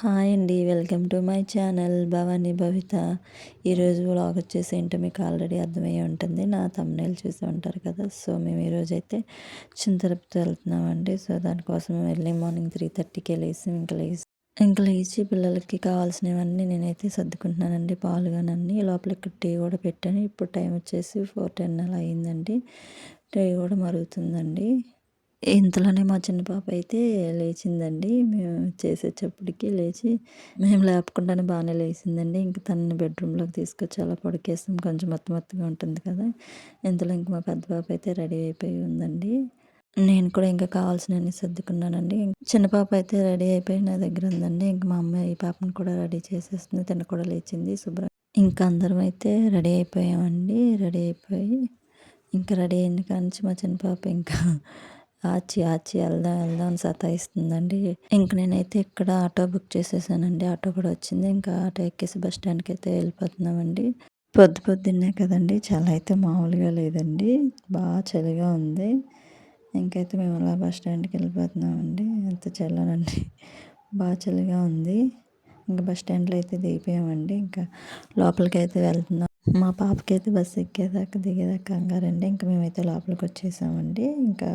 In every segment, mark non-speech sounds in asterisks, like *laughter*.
Hi అండి welcome to my channel Bhavani Bhavita. ఈరోజు vlog వచ్చేసి ఏంటో మీకు ఆల్రెడీ అర్థమయ్యే ఉంటుంది. నా తమ్నేలు చూసి ఉంటారు కదా సో మేము ఈరోజు అయితే చింతరపుతో వెళ్తున్నామండి. సో దానికోసం ఎర్లీ మార్నింగ్ త్రీ థర్టీకి లేసి ఇంకా లేచి ఇంకా లేచి పిల్లలకి కావాల్సినవన్నీ నేనైతే సర్దుకుంటున్నానండి పాలుగానన్నీ లోపల ఇక్కడ టీ కూడా పెట్టాను. ఇప్పుడు టైం వచ్చేసి ఫోర్ టెన్ అలా అయిందండి. టీ కూడా మరుగుతుందండి. ఇంతలోనే మా చిన్న పాప అయితే లేచిందండి. మేము చేసేటప్పటికి లేచి మేము లేపకుండానే బాగానే లేచిందండి. ఇంక తనని బెడ్రూమ్లోకి తీసుకొచ్చి అలా పడుకేస్తాం. కొంచెం మొత్తం మొత్తగా ఉంటుంది కదా. ఇంతలో ఇంక మా పెద్ద పాప అయితే రెడీ అయిపోయి ఉందండి. నేను కూడా ఇంకా కావాల్సినవన్నీ సర్దుకున్నానండి. చిన్న పాప అయితే రెడీ అయిపోయి నా దగ్గర ఉందండి. ఇంకా మా అమ్మాయి ఈ పాపను కూడా రెడీ చేసేస్తుంది. తను కూడా లేచింది. శుభ్రం ఇంకా అందరం అయితే రెడీ అయిపోయామండి. రెడీ అయిపోయి ఇంకా రెడీ అయిన కానీ మా చిన్న పాప ఇంకా ఆచి ఆచి వెళ్దాం వెళ్దాం అని సతాయిస్తుందండి. ఇంక నేనైతే ఇక్కడ ఆటో బుక్ చేసేసానండి. ఆటో కూడా వచ్చింది. ఇంకా ఆటో ఎక్కేసి బస్ స్టాండ్కి అయితే వెళ్ళిపోతున్నామండి. పొద్దు పొద్దున్నే కదండి. చాలా అయితే మామూలుగా లేదండి. బాగా చలిగా ఉంది. ఇంకైతే మేము అలా బస్ స్టాండ్కి వెళ్ళిపోతున్నామండి. ఎంత చల్లనండి బాగా చలిగా ఉంది. ఇంకా బస్ స్టాండ్లో అయితే దిగిపోయామండి. ఇంకా లోపలికి అయితే వెళ్తున్నాం. మా పాపకి అయితే బస్సు ఎక్కేదాకా దిగేదాకా కంగారండి. ఇంకా మేమైతే లోపలికి వచ్చేసామండి. ఇంకా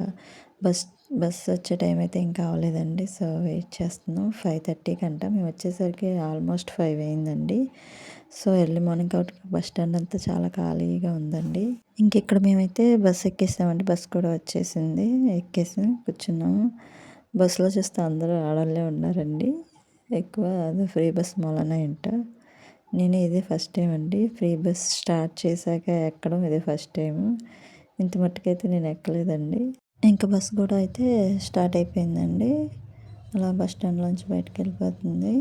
బస్ బస్ వచ్చే టైం అయితే ఇంకా అవ్వలేదండి. సో వెయిట్ చేస్తున్నాం. ఫైవ్ థర్టీకి అంట మేము వచ్చేసరికి ఆల్మోస్ట్ ఫైవ్ అయిందండి. సో ఎర్లీ మార్నింగ్ కాబట్టి బస్ స్టాండ్ అంతా చాలా ఖాళీగా ఉందండి. ఇంకెక్కడ మేమైతే బస్ ఎక్కేసామండి. బస్ కూడా వచ్చేసింది. ఎక్కేసి కూర్చున్నాము. బస్సులో చూస్తే అందరూ ఆడవాళ్ళే ఉన్నారండి. ఎక్కువ అది ఫ్రీ బస్ మూలన ఇంట నేను ఇదే ఫస్ట్ టైం అండి. ఫ్రీ బస్ స్టార్ట్ చేశాక ఎక్కడం ఇదే ఫస్ట్ టైం ఇంత మట్టుకైతే నేను ఎక్కలేదండి. ఇంకా బస్సు కూడా అయితే స్టార్ట్ అయిపోయిందండి. అలా బస్ స్టాండ్లోంచి బయటకు వెళ్ళిపోతుంది.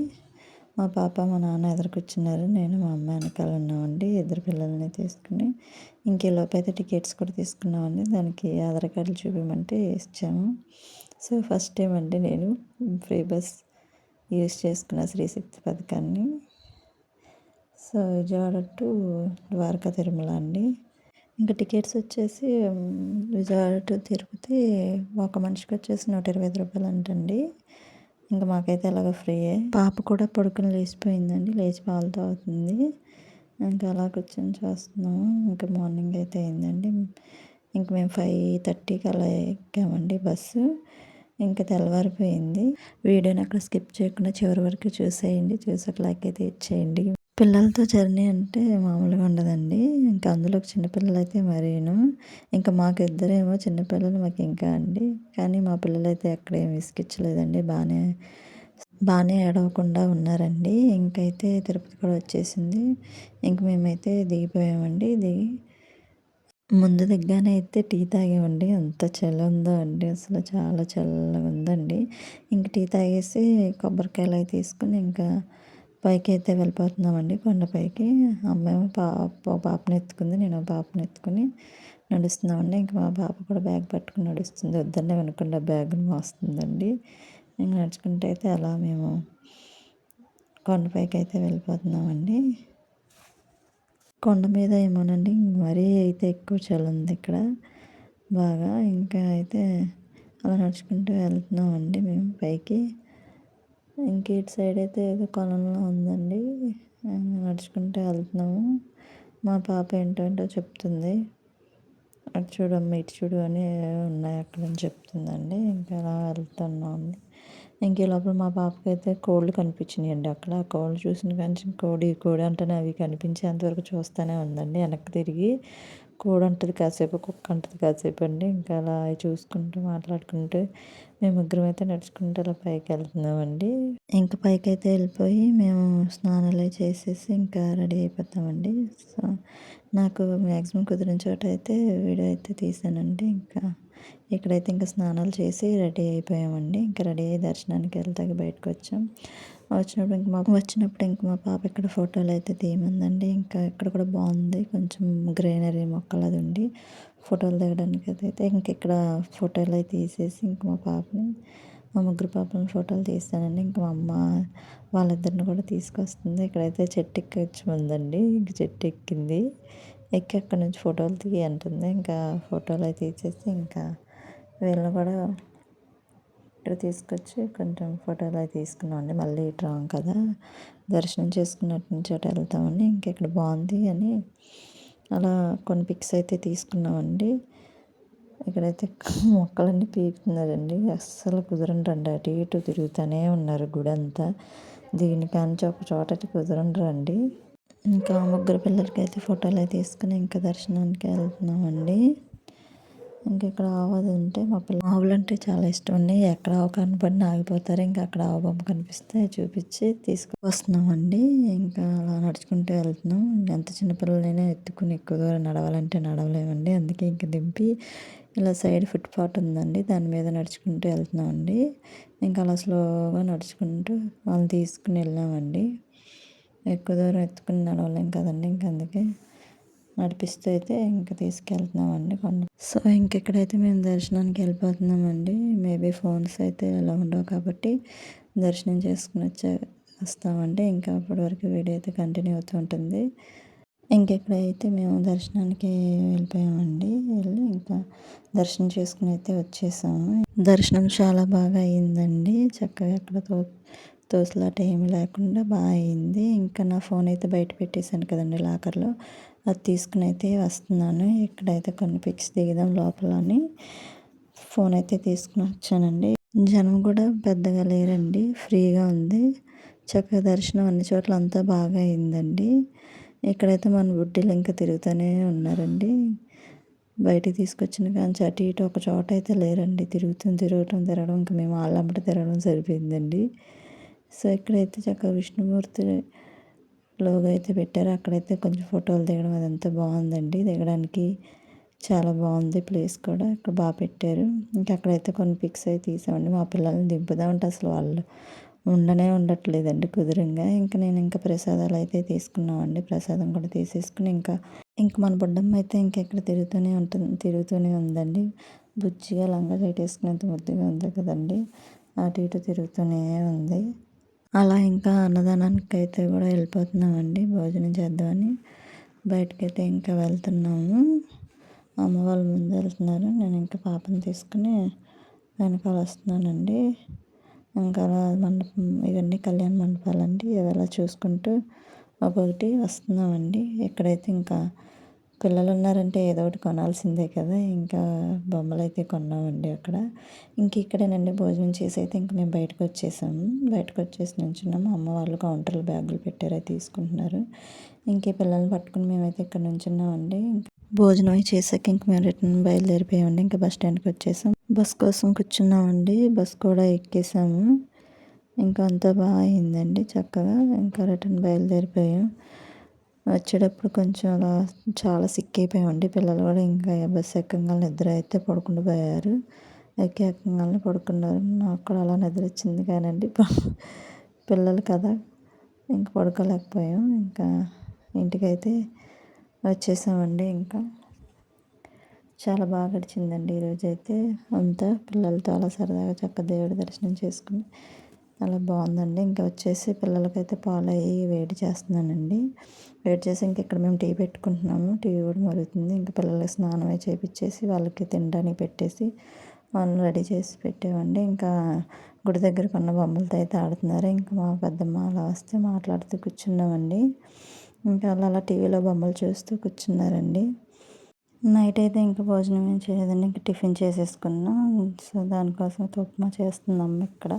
మా పాప మా నాన్న ఎదురుకొచ్చినారు నేను మా అమ్మ వెనకాల ఉన్నామండి. ఇద్దరు పిల్లల్ని తీసుకుని ఇంకేలోపు అయితే టికెట్స్ కూడా తీసుకున్నామండి. దానికి ఆధార్ కార్డులు చూపించమంటే ఇచ్చాము. సో ఫస్ట్ టైం అండి నేను ఫ్రీ బస్ యూజ్ చేసుకున్న శ్రీశక్తి పథకాన్ని. సో విజయవాడ టు ద్వారకా తిరుమల అండి. ఇంకా టికెట్స్ వచ్చేసి విజయవాడ టు తిరుపతి ఒక మనిషికి వచ్చేసి నూట ఇరవై ఐదు రూపాయలు అంటండి ఇంకా మాకైతే అలాగ ఫ్రీయే. పాప కూడా పడుకుని లేచిపోయిందండి లేచి పాలు తాగుతుంది. ఇంకా అలా కూర్చొని చేస్తున్నాము ఇంకా మార్నింగ్ అయితే అయిందండి. ఇంక మేము ఫైవ్ థర్టీకి అలా ఎక్కామండి బస్సు. ఇంకా తెల్లవారిపోయింది. వీడియోని అక్కడ స్కిప్ చేయకుండా చివరి వరకు చూసేయండి. చూసాక లైక్ అయితే ఇచ్చేయండి. పిల్లలతో జర్నీ అంటే మామూలుగా ఉండదండి. ఇంకా అందులో చిన్నపిల్లలు అయితే మరీను. ఇంకా మాకు ఇద్దరేమో చిన్నపిల్లలు మాకు ఇంకా అండి. కానీ మా పిల్లలు అయితే ఎక్కడ ఏమి విసిగించలేదండి బాగానే బాగానే ఏడవకుండా ఉన్నారండి. ఇంకైతే తిరుపతి కూడా వచ్చేసింది. ఇంక మేమైతే దిగిపోయామండి. దిగి ముందు దిగ్గానే అయితే టీ తాగామండి అంత చలి ఉందో అండి. అసలు చాలా చల్లగా ఉందండి ఇంక టీ తాగేసి కొబ్బరికాయలు అవి తీసుకుని ఇంకా పైకి అయితే వెళ్ళిపోతున్నామండి కొండపైకి. అమ్మాయి పాప పాపని ఎత్తుకుంది నేను పాపని ఎత్తుకుని నడుస్తున్నామండి. ఇంకా మా పాప కూడా బ్యాగ్ పట్టుకుని నడుస్తుంది. వద్దనే వెనకుండా బ్యాగ్ని మోస్తుందండి. ఇంకా నడుచుకుంటే అయితే అలా మేము కొండపైకి అయితే వెళ్ళిపోతున్నామండి. కొండ మీద ఏమోనండి మరీ అయితే ఎక్కువ చలి ఉంది ఇక్కడ. బాగా ఇంకా అయితే అలా నడుచుకుంటూ వెళ్తున్నామండి మేము పైకి. ఇంక ఇటు సైడ్ అయితే ఏదో కొలంలో ఉందండి. నడుచుకుంటూ వెళ్తున్నాము. మా పాప ఏంటంటో చెప్తుంది. అటు చూడమ్మ ఇటు చూడు అని ఉన్నాయి అక్కడ అని చెప్తుందండి. ఇంకా అలా వెళ్తున్నాం ఇంక ఈ లోపల మా పాపకి అయితే కోళ్ళు కనిపించినాయండి అక్కడ. ఆ కోళ్ళు చూసిన కానీ కోడి కోడి అంటేనే అవి కనిపించేంతవరకు చూస్తూనే ఉందండి. వెనక్కి తిరిగి కోడి ఉంటుంది కాసేపు కుక్క ఉంటుంది కాసేపు అండి. ఇంకా అలా చూసుకుంటూ మాట్లాడుకుంటూ మేము ముగ్గురం అయితే నడుచుకుంటూ అలా పైకి వెళ్తున్నామండి ఇంకా పైకి అయితే వెళ్ళిపోయి మేము స్నానాలు చేసేసి ఇంకా రెడీ అయిపోతామండి. సో నాకు మ్యాక్సిమం కుదిరిన చోట అయితే వీడియో అయితే తీసానండి. ఇంకా ఇక్కడైతే ఇంకా స్నానాలు చేసి రెడీ అయిపోయామండి. ఇంకా రెడీ అయ్యి దర్శనానికి వెళ్తాక బయటకు వచ్చాం వచ్చినప్పుడు ఇంక మా వచ్చినప్పుడు ఇంక మా పాప ఇక్కడ ఫోటోలు అయితే తీయమందండి. ఇంకా ఇక్కడ కూడా బాగుంది. కొంచెం గ్రీనరీ మొక్కలు అది ఉండి ఫోటోలు దిగడానికి అయితే ఇంక ఇక్కడ ఫోటోలు అయితే తీసేసి ఇంక మా పాపని మా ముగ్గురు పాపలను ఫోటోలు తీస్తానండి. ఇంక మా అమ్మ వాళ్ళిద్దరిని కూడా తీసుకొస్తుంది. ఇక్కడైతే చెట్టు ఎక్కి ఉందండి ఇంక చెట్టు ఎక్కింది. ఎక్కి అక్కడ నుంచి ఫోటోలు తీయి అంటుంది ఇంకా ఫోటోలు అయితే తీసేసి ఇంకా వీళ్ళని కూడా ఇక్కడ తీసుకొచ్చి కొంచెం ఫోటోలు అవి తీసుకున్నామండి మళ్ళీ ఇటు రాం కదా. దర్శనం చేసుకున్నట్టు నుంచి అటు వెళ్తామని ఇంక ఇక్కడ బాగుంది అని అలా కొన్ని పిక్స్ అయితే తీసుకున్నామండి. ఇక్కడైతే మొక్కలన్నీ పీకుతున్నారండి. అస్సలు కుదరండి అటు ఇటు తిరుగుతూనే ఉన్నారు గుడి అంతా దీనికాంచి ఒక చోటకి కుదరండి ఇంకా ముగ్గురు పిల్లలకి అయితే ఫోటోలు అయితే తీసుకుని ఇంకా దర్శనానికి వెళ్తున్నామండి. ఇంకా ఇక్కడ ఉంటే మా పిల్ల ఆవులు అంటే చాలా ఇష్టం అండి. ఎక్కడ ఆవు కనపడిన ఆగిపోతారు. ఇంకా అక్కడ ఆవు బొమ్మ కనిపిస్తే చూపించి తీసుకువస్తున్నామండి ఇంకా అలా నడుచుకుంటూ వెళ్తున్నాం. ఎంత చిన్నపిల్లలైనా ఎత్తుకుని ఎక్కువ దూరం నడవాలంటే నడవలేమండి. అందుకే ఇంక దింపి ఇలా సైడ్ ఫుట్ పాట్ ఉందండి. దాని మీద నడుచుకుంటూ వెళ్తున్నామండి. ఇంకా అలా స్లోగా నడుచుకుంటూ వాళ్ళని తీసుకుని వెళ్ళామండి. ఎక్కువ దూరం ఎత్తుకుని నడవలేం కదండి. ఇంకా అందుకే నడిపిస్తూ అయితే ఇంకా తీసుకెళ్తున్నామండి కొండ. సో ఇంకెక్కడైతే మేము దర్శనానికి వెళ్ళిపోతున్నామండి మేబీ ఫోన్స్ అయితే ఎలా ఉండవు కాబట్టి దర్శనం చేసుకుని వచ్చే వస్తామండి. ఇంకా అప్పటి వరకు వీడియో అయితే కంటిన్యూ అవుతూ ఉంటుంది. ఇంకెక్కడైతే మేము దర్శనానికి వెళ్ళిపోయామండి వెళ్ళి ఇంకా దర్శనం చేసుకుని అయితే వచ్చేసాము. దర్శనం చాలా బాగా అయిందండి. చక్కగా ఎక్కడ తో తోసులాట ఏమి లేకుండా బాగా అయింది. ఇంకా నా ఫోన్ అయితే బయట పెట్టేశాను కదండి లాకర్లో. అది తీసుకుని అయితే వస్తున్నాను. ఇక్కడైతే కొన్ని పిక్స్ దిగుదాం లోపలని. ఫోన్ అయితే తీసుకుని వచ్చానండి. జనం కూడా పెద్దగా లేరండి. ఫ్రీగా ఉంది. చక్కగా దర్శనం అన్ని చోట్ల అంతా బాగా అయిందండి. ఇక్కడైతే మన బుడ్డీలు ఇంకా తిరుగుతూనే ఉన్నారండి. బయటికి తీసుకొచ్చిన కానీ అటు ఇటు ఒక చోట అయితే లేరండి. తిరుగుతూ తిరగటం తిరగడం ఇంకా మేము వాళ్ళంబటి తిరగడం సరిపోయిందండి. సో ఇక్కడైతే చక్కగా విష్ణుమూర్తి లోగో అయితే పెట్టారు. అక్కడైతే కొంచెం ఫోటోలు దిగడం అదంతా బాగుందండి. దిగడానికి చాలా బాగుంది ప్లేస్ కూడా. ఇక్కడ బాగా పెట్టారు. ఇంకా అక్కడైతే కొన్ని పిక్స్ అయితే తీసామండి. మా పిల్లల్ని దింపుదామంటే అసలు వాళ్ళు ఉండనే ఉండట్లేదండి కుదురంగా. ఇంకా నేను ఇంకా ప్రసాదాలు అయితే తీసుకున్నామండి. ప్రసాదం కూడా తీసేసుకుని ఇంకా ఇంకా మన బుడ్డమ్మ అయితే ఇంకెక్కడ తిరుగుతూనే ఉంటుంది తిరుగుతూనే ఉందండి. బుజ్జిగా లంగా జైట్ వేసుకునేంత ముద్దుగా ఉంది కదండి. అటు ఇటు తిరుగుతూనే ఉంది. అలా ఇంకా అన్నదానానికి అయితే కూడా వెళ్ళిపోతున్నామండి. భోజనం చేద్దామని బయటకైతే ఇంకా వెళ్తున్నాము. అమ్మ వాళ్ళు ముందు వెళ్తున్నారు. నేను ఇంకా పాపని తీసుకుని వెనకాల వస్తున్నానండి. ఇంకా అలా మండపం ఇవన్నీ కళ్యాణ మండపాలండి. అలా చూసుకుంటూ ఒక్కొక్కటి వస్తున్నామండి. ఇక్కడైతే ఇంకా పిల్లలు ఉన్నారంటే ఏదో ఒకటి కొనాల్సిందే కదా. ఇంకా బొమ్మలు అయితే కొన్నామండి అక్కడ. ఇంక ఇక్కడేనండి భోజనం చేసి అయితే ఇంక మేము బయటకు వచ్చేసాము బయటకు వచ్చేసి నుంచున్నాము. అమ్మ వాళ్ళు కౌంటర్లో బ్యాగులు పెట్టారు అయితే తీసుకుంటున్నారు. ఇంకే పిల్లల్ని పట్టుకుని మేమైతే ఇక్కడ నుంచున్నామండి. భోజనం అవి చేసాక ఇంక మేము రిటర్న్ బయలుదేరిపోయామండి. ఇంకా బస్ స్టాండ్కి వచ్చేసాం. బస్ కోసం కూర్చున్నామండి. బస్ కూడా ఎక్కేసాము. ఇంకా అంతా బాగా అయిందండి చక్కగా. ఇంకా రిటర్న్ బయలుదేరిపోయాం. వచ్చేటప్పుడు కొంచెం అలా చాలా సిక్ అయిపోయామండి. పిల్లలు కూడా ఇంకా బస్సు ఎక్కగానే నిద్ర అయితే పడుకుంటూ పోయారు. ఎక్కి ఎక్కగానే పడుకున్నారు. నాకు కూడా అలా నిద్ర వచ్చింది కానండి. *laughs* పిల్లలు కదా ఇంకా పడుకోలేకపోయాం. ఇంకా ఇంటికైతే వచ్చేసామండి ఇంకా. చాలా బాగా గడిచిందండి ఈరోజు అయితే అంతా. పిల్లలతో అలా సరదాగా చక్క దేవుడి దర్శనం చేసుకుని అలా బాగుందండి. ఇంకా వచ్చేసి పిల్లలకైతే పాలు అవి వేడి చేస్తున్నానండి. వేడి చేసి ఇంక ఇక్కడ మేము టీ పెట్టుకుంటున్నాము. టీ కూడా మరుగుతుంది. ఇంకా పిల్లలకి స్నానం అయి చేపించేసి వాళ్ళకి తినడానికి పెట్టేసి వాళ్ళని రెడీ చేసి పెట్టామండి. ఇంకా గుడి దగ్గర కొన్న బొమ్మలతో అయితే ఆడుతున్నారు. ఇంకా మా పెద్దమ్మ అలా వస్తే మాట్లాడుతూ కూర్చున్నామండి. ఇంకా అలా అలా టీవీలో బొమ్మలు చూస్తూ కూర్చున్నారండి. నైట్ అయితే ఇంకా భోజనం ఏం చేయలేదండి. ఇంకా టిఫిన్ చేసేసుకున్నాం. సో దానికోసం ఉప్మా చేస్తున్నాం ఇక్కడ.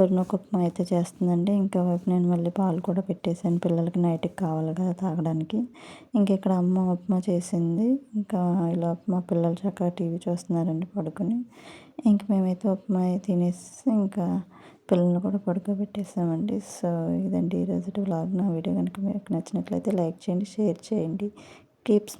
వరినొక ఉప్మా అయితే చేస్తుందండి. ఇంకా వైపు నేను మళ్ళీ పాలు కూడా పెట్టేశాను. పిల్లలకి నైట్కి కావాలి కదా తాగడానికి. ఇంక ఇక్కడ అమ్మ ఉప్మా చేసింది. ఇంకా ఇలా మా పిల్లలు చక్కగా టీవీ చూస్తున్నారండి పడుకొని. ఇంక మేమైతే ఉప్మా తినేసి ఇంకా పిల్లల్ని కూడా పడుకోబెట్టేసామండి. సో ఇదండి ఈరోజు వ్లాగ్. నా వీడియో కనుక మీకు నచ్చినట్లయితే లైక్ చేయండి షేర్ చేయండి. కీప్స్